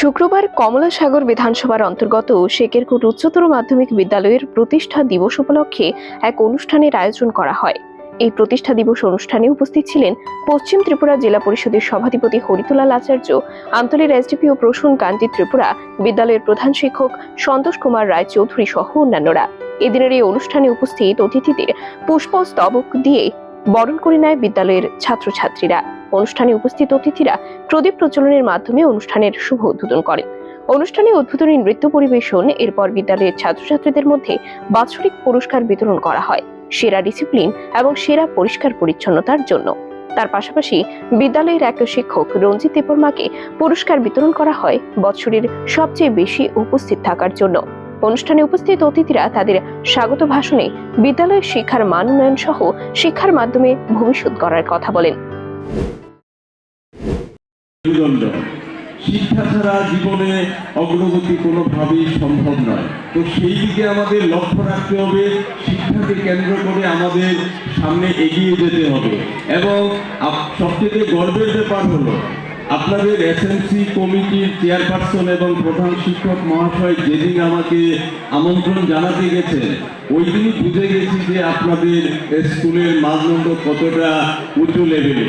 শুক্রবার কমলাসাগর বিধানসভার অন্তর্গত শেকেরকুট উচ্চতর মাধ্যমিক বিদ্যালয়ের প্রতিষ্ঠা দিবস উপলক্ষে এক অনুষ্ঠানের আয়োজন করা হয়। এই প্রতিষ্ঠা দিবস অনুষ্ঠানে উপস্থিত ছিলেন পশ্চিম ত্রিপুরা জেলা পরিষদের সভাধিপতি হরিতুলাল আচার্য আমতলের এসডিপিও প্রসূন কান্তি ত্রিপুরা, বিদ্যালয়ের প্রধান শিক্ষক সন্তোষ কুমার রায় চৌধুরী সহ অন্যান্যরা। এদিনের এই অনুষ্ঠানে উপস্থিত অতিথিদের পুষ্পস্তবক দিয়ে বরণ করে নেয় বিদ্যালয়ের ছাত্রছাত্রীরা। অনুষ্ঠানে উপস্থিত অতিথিরা প্রদীপ প্রচলনের মাধ্যমে অনুষ্ঠানের শুভ উদ্বোধন করেন। অনুষ্ঠানে উদ্বোধনী নৃত্য পরিবেশন, এরপর বিদ্যালয়ের ছাত্রছাত্রীদের মধ্যে বাৎসরিক পুরস্কার বিতরণ করা হয়, সেরা ডিসিপ্লিন এবং সেরা পরিষ্কার পরিচ্ছন্নতার জন্য। তার পাশাপাশি বিদ্যালয়ের এক শিক্ষক রঞ্জিত দেববর্মাকে পুরস্কার বিতরণ করা হয় বছরের সবচেয়ে বেশি উপস্থিত থাকার জন্য। অনুষ্ঠানে উপস্থিত অতিথিরা তাদের স্বাগত ভাষণে বিদ্যালয়ের শিক্ষার মান উন্নয়ন সহ শিক্ষার মাধ্যমে ভবিষ্যৎ গড়ার কথা বলেন। মেরুদণ্ড শিক্ষা ছাড়া জীবনে অগ্রগতি কোনোভাবেই সম্ভব নয়। তো সেই দিকে আমাদের লক্ষ্য রাখতে হবে, শিক্ষাকে কেন্দ্র করে আমাদের সামনে এগিয়ে যেতে হবে। এবং সবথেকে গর্বের ব্যাপার হলো, আপনাদের এসএমসি কমিটির চেয়ারপারসন এবং প্রধান শিক্ষক মহাশয় যেদিন আমাকে আমন্ত্রণ জানাতে গেছেন ওই দিনই বুঝে গেছি যে আপনাদের স্কুলের মানদণ্ড কতটা উঁচু লেভেলে